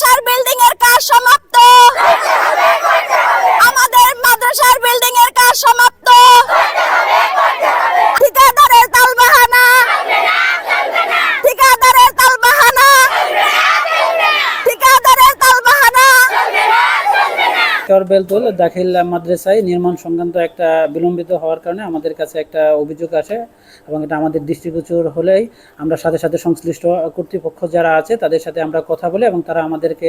মাদ্রাসার বিল্ডিং এর কাজ সমাপ্ত আমাদের মাদ্রাসার বিল্ডিং এর কাজ সমাপ্ত ঠিকাদারের তালবাহানা ঠিকাদারের তালবাহানা ঠিকাদারের তালবাহানা চর বেলতুল দাখিল মাদ্রাসায় নির্মাণ সংক্রান্ত একটা বিলম্বিত হওয়ার কারণে আমাদের কাছে একটা অভিযোগ আসে এবং এটা আমাদের দৃষ্টিগোচর হলেই আমরা সাথে সাথে সংশ্লিষ্ট কর্তৃপক্ষ যারা আছে তাদের সাথে আমরা কথা বলি এবং তারা আমাদেরকে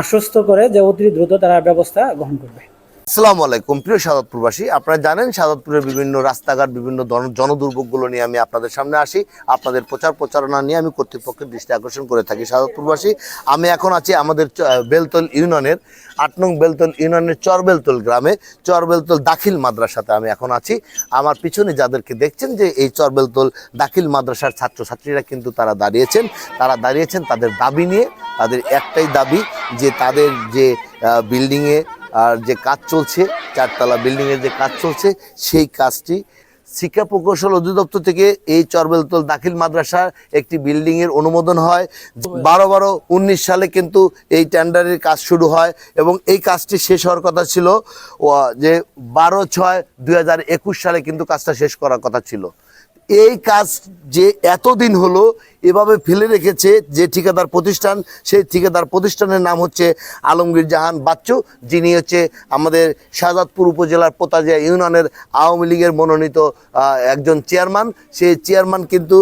আশ্বস্ত করে যে অতি দ্রুত তারা ব্যবস্থা গ্রহণ করবে। আসসালামু আলাইকুম। প্রিয় সাদতপুরবাসী আপনারা জানেন সাদতপুরের বিভিন্ন রাস্তাঘাট, বিভিন্ন জন- জনদুর্ভোগগুলো নিয়ে আমি আপনাদের সামনে আসি। আপনাদের প্রচার প্রচারণা নিয়ে আমি কর্তৃপক্ষের দৃষ্টি আকর্ষণ করে থাকি। সাদতপুরবাসী আমি এখন আছি আমাদের বেলতল ইউনিয়নের, আট নং বেলতল ইউনিয়নের চরবেলতল গ্রামে। চরবেলতল দাখিল মাদ্রাসাতে আমি এখন আছি। আমার পিছনে যাদেরকে দেখছেন যে এই চরবেলতল দাখিল মাদ্রাসার ছাত্রছাত্রীরা কিন্তু তারা দাঁড়িয়েছেন। তারা দাঁড়িয়েছেন তাদের দাবি নিয়ে। তাদের একটাই দাবি যে তাদের যে বিল্ডিংয়ে আর যে কাজ চলছে, চারতলা বিল্ডিংয়ের যে কাজ চলছে, সেই কাজটি শিক্ষা প্রকৌশল অধিদপ্তর থেকে এই চরবেলতল দাখিল মাদ্রাসার একটি বিল্ডিংয়ের অনুমোদন হয়। বারো বারো উনিশ সালে কিন্তু এই টেন্ডারের কাজ শুরু হয় এবং এই কাজটি শেষ হওয়ার কথা ছিল। যে বারো ছয় দুই সালে কিন্তু কাজটা শেষ করার কথা ছিল। এই কাজ যে এতদিন হলো এভাবে ফেলে রেখেছে যে ঠিকাদার প্রতিষ্ঠান, সেই ঠিকাদার প্রতিষ্ঠানের নাম হচ্ছে আলমগীর জাহান বাচ্চু, যিনি হচ্ছে আমাদের শাহজাদপুর উপজেলার পোতাজিয়া ইউনিয়নের আওয়ামী লীগের মনোনীত একজন চেয়ারম্যান। সেই চেয়ারম্যান কিন্তু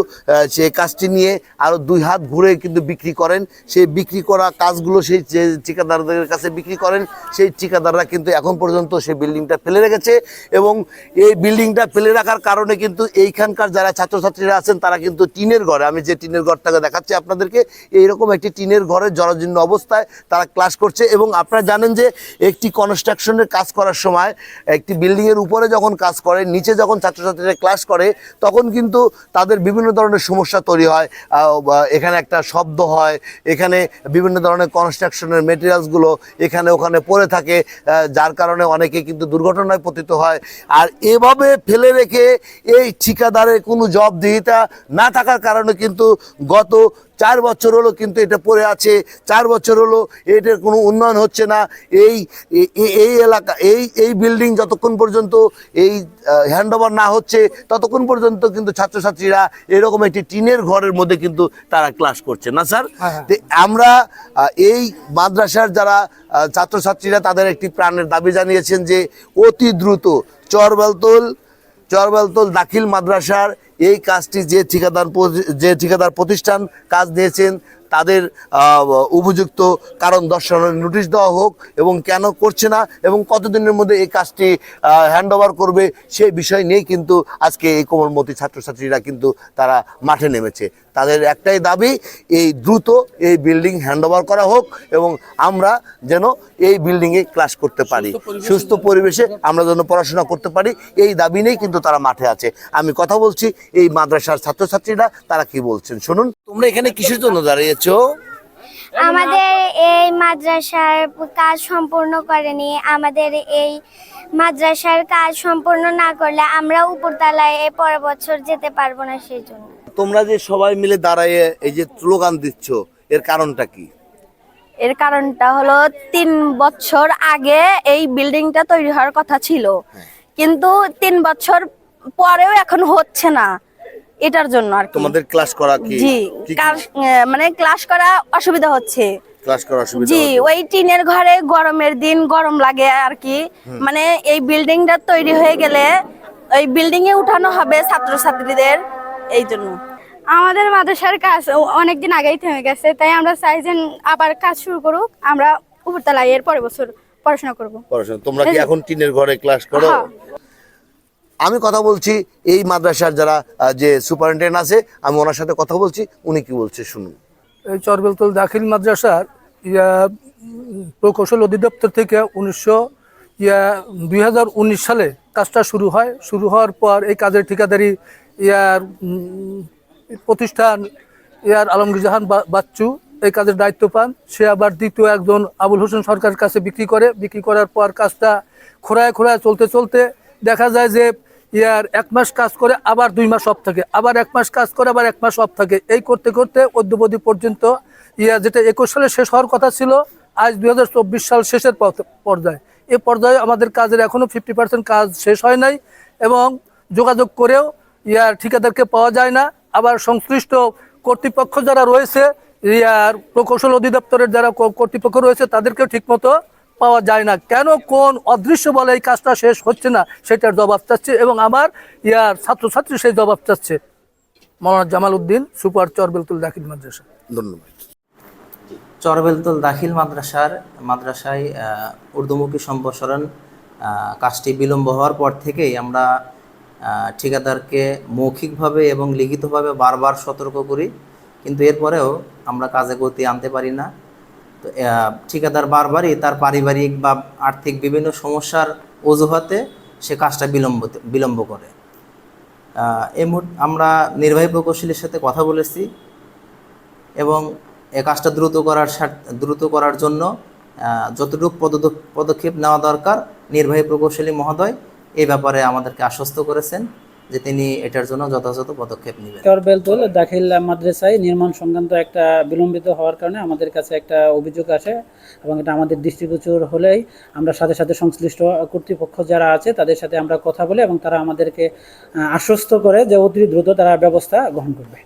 সে কাজটি নিয়ে আরও দুই হাত ঘুরে কিন্তু বিক্রি করেন। সেই বিক্রি করা কাজগুলো সেই ঠিকাদারদের কাছে বিক্রি করেন, সেই ঠিকাদাররা কিন্তু এখন পর্যন্ত সেই বিল্ডিংটা ফেলে রেখেছে এবং এই বিল্ডিংটা ফেলে রাখার কারণে কিন্তু এইখানকার যারা ছাত্রছাত্রীরা আছেন, তারা কিন্তু টিনের ঘরে। আমি যে টিনের ঘরটাকে দেখাচ্ছি আপনাদেরকে। এইরকম একটি টিনের ঘরে জরাজীর্ণ অবস্থায় তারা ক্লাস করছে এবং আপনারা জানেন যে একটি কনস্ট্রাকশনের কাজ করার সময় একটি বিল্ডিংয়ের উপরে যখন কাজ করে, নিচে যখন ছাত্রছাত্রীরা ক্লাস করে, তখন কিন্তু তাদের বিভিন্ন ধরনের সমস্যা তৈরি হয়। এখানে একটা শব্দ হয়, এখানে বিভিন্ন ধরনের কনস্ট্রাকশনের মেটেরিয়ালসগুলো এখানে ওখানে পড়ে থাকে যার কারণে অনেকে কিন্তু দুর্ঘটনায় পতিত হয়। আর এভাবে ফেলে রেখে এই ঠিকাদারের কোনো জবাবদিহিতা না থাকার কারণে কিন্তু গত চার বছর হলো কিন্তু এটা পড়ে আছে চার বছর হলো এটার কোনো উন্নয়ন হচ্ছে না। এই এই এলাকা এই এই বিল্ডিং যতক্ষণ পর্যন্ত এই হ্যান্ড ওভার না হচ্ছে ততক্ষণ পর্যন্ত কিন্তু ছাত্রছাত্রীরা এরকম একটি টিনের ঘরের মধ্যে কিন্তু তারা ক্লাস করছে। না স্যার? তো আমরা এই মাদ্রাসার যারা ছাত্রছাত্রীরা তাদের একটি প্রাণের দাবি জানিয়েছেন যে অতি দ্রুত চরবেলতল চরবেলতল দাখিল মাদ্রাসার এই কাজটি যে ঠিকাদার প্রতি- যে ঠিকাদার প্রতিষ্ঠান কাজ দিয়েছেন তাদের উপযুক্ত কারণ দর্শানোর নোটিশ দেওয়া হোক এবং কেন করছে না এবং কতদিনের মধ্যে এই কাজটি হ্যান্ডওভার করবে সেই বিষয় নিয়ে কিন্তু আজকে এই কোমলমতি ছাত্রছাত্রীরা কিন্তু তারা মাঠে নেমেছে। তাদের একটাই দাবি এই দ্রুত এই বিল্ডিং হ্যান্ডওভার করা হোক এবং আমরা যেন এই বিল্ডিংয়ে ক্লাস করতে পারি। সুস্থ পরিবেশে আমরা যেন পড়াশোনা করতে পারি এই দাবি নিয়েই কিন্তু তারা মাঠে আছে। আমি কথা বলছি এই মাদ্রাসার ছাত্রছাত্রীরা তারা কি বলছেন? শুনুন। তোমরা এখানে কিসের জন্য দাঁড়িয়েছো? আমাদের এই মাদ্রাসার কাজ সম্পূর্ণ করেনি। আমাদের এই মাদ্রাসার কাজ সম্পূর্ণ না করলে আমরা উপরতলায় এই পরের বছর যেতে পারব না সেই জন্য তোমরা যে সবাই মিলে দাঁড়ায় এই যে স্লোগান দিচ্ছ এর কারণটা কি? এর কারণটা হলো তিন বছর আগে এই বিল্ডিংটা তৈরি হওয়ার কথা ছিল। কিন্তু তিন বছর পরেও এখন হচ্ছে না এটার জন্য আর তোমাদের ক্লাস করা কি? জি মানে ক্লাস করা অসুবিধা হচ্ছে। ক্লাস করা অসুবিধা জি ওই টিনের ঘরে গরমের দিন গরম লাগে আর কি। মানে এই বিল্ডিংটা তৈরি হয়ে গেলে ওই বিল্ডিং এ উঠানো হবে ছাত্রছাত্রীদের এই জন্য। আমাদের মাদ্রাসার কাজ অনেকদিন আগেই থেমে গেছে তাই আমরা চাই যে আবার কাজ শুরু করুক আমরা উপরতলায় এর পরের বছর পড়াশোনা করব। পড়াশোনা তোমরা কি এখন টিনের ঘরে ক্লাস করো? হ্যাঁ। আমি কথা বলছি এই মাদ্রাসার যারা যে সুপারিনটেন্ডেন্ট আছে, আমি ওনার সাথে কথা বলছি, উনি কি বলছে শুনুন। এই চরবেলতল দাখিল মাদ্রাসার, ইয়া, প্রকৌশল অধিদপ্তর থেকে উনিশশো, ইয়া, দুই হাজার উনিশ সালে কাজটা শুরু হয়। শুরু হওয়ার পর এই কাজের ঠিকাদারি ইয়ার প্রতিষ্ঠান ইয়ার আলমগীর জাহান বাচ্চু এই কাজের দায়িত্ব পান। সে আবার দ্বিতীয় একজন আবুল হোসেন সরকারের কাছে বিক্রি করে। বিক্রি করার পর কাজটা খোঁড়ায় খোঁড়ায় চলতে চলতে দেখা যায় যে ইয়ার এক মাস কাজ করে, আবার দুই মাস অফ থাকে। আবার এক মাস কাজ করে, আবার এক মাস অফ থাকে। এই করতে করতে অদ্যবধি পর্যন্ত ইয়া যেটা একুশ সালে শেষ হওয়ার কথা ছিল, আজ দু হাজার চব্বিশ সাল শেষের পর্যায়ে। এই পর্যায়ে আমাদের কাজের এখনও ফিফটি পার্সেন্ট কাজ শেষ হয় নাই এবং যোগাযোগ করেও ইয়ার ঠিকাদারকে পাওয়া যায় না। আবার সংশ্লিষ্ট কর্তৃপক্ষ যারা রয়েছে, ইয়ার প্রকৌশল অধিদপ্তরের যারা কর্তৃপক্ষ রয়েছে, তাদেরকেও ঠিকমতো পাওয়া যায় না। কেন? কোন অদৃশ্য বলে এই কাজটা শেষ হচ্ছে না সেটার জবাব চাচ্ছে এবং আমার ইয়ার ছাত্রছাত্রী সেই জবাব চাচ্ছে। মৌলানা জামাল উদ্দিন সুপার চরবেলতুল দাখিল মাদ্রাসা। ধন্যবাদ। চরবেলতল দাখিল মাদ্রাসার মাদ্রাসায় উর্দুমুখী সম্প্রসারণ কাজটি বিলম্ব হওয়ার পর থেকেই আমরা ঠিকাদারকে মৌখিকভাবে এবং লিখিতভাবে বারবার সতর্ক করি। কিন্তু এরপরেও আমরা কাজে গতি আনতে পারি না। ঠিকাদার বারবারই তার পারিবারিক বা আর্থিক বিভিন্ন সমস্যার অজুহাতে সে কাজটা বিলম্ব বিলম্ব করে। এই মুহূর্তে আমরা নির্বাহী প্রকৌশলীর সাথে কথা বলেছি এবং এ কাজটা দ্রুত করার দ্রুত করার জন্য যতটুকু পদক্ষেপ পদক্ষেপ নেওয়া দরকার, নির্বাহী প্রকৌশলী মহোদয় এই ব্যাপারে আমাদেরকে আশ্বস্ত করেছেন। যে তিনি এটার জন্য যথাযথ পদক্ষেপ নেবেন। বেলতুল দাখিল মাদ্রাসায় নির্মাণ সংক্রান্ত একটা বিলম্বিত হওয়ার কারণে আমাদের কাছে একটা অভিযোগ আসে এবং এটা আমাদের দৃষ্টিগোচর হলেই আমরা সাথে সাথে সংশ্লিষ্ট কর্তৃপক্ষ যারা আছে তাদের সাথে আমরা কথা বলি এবং তারা আমাদেরকে আশ্বস্ত করে যে অতি দ্রুত তারা ব্যবস্থা গ্রহণ করবে।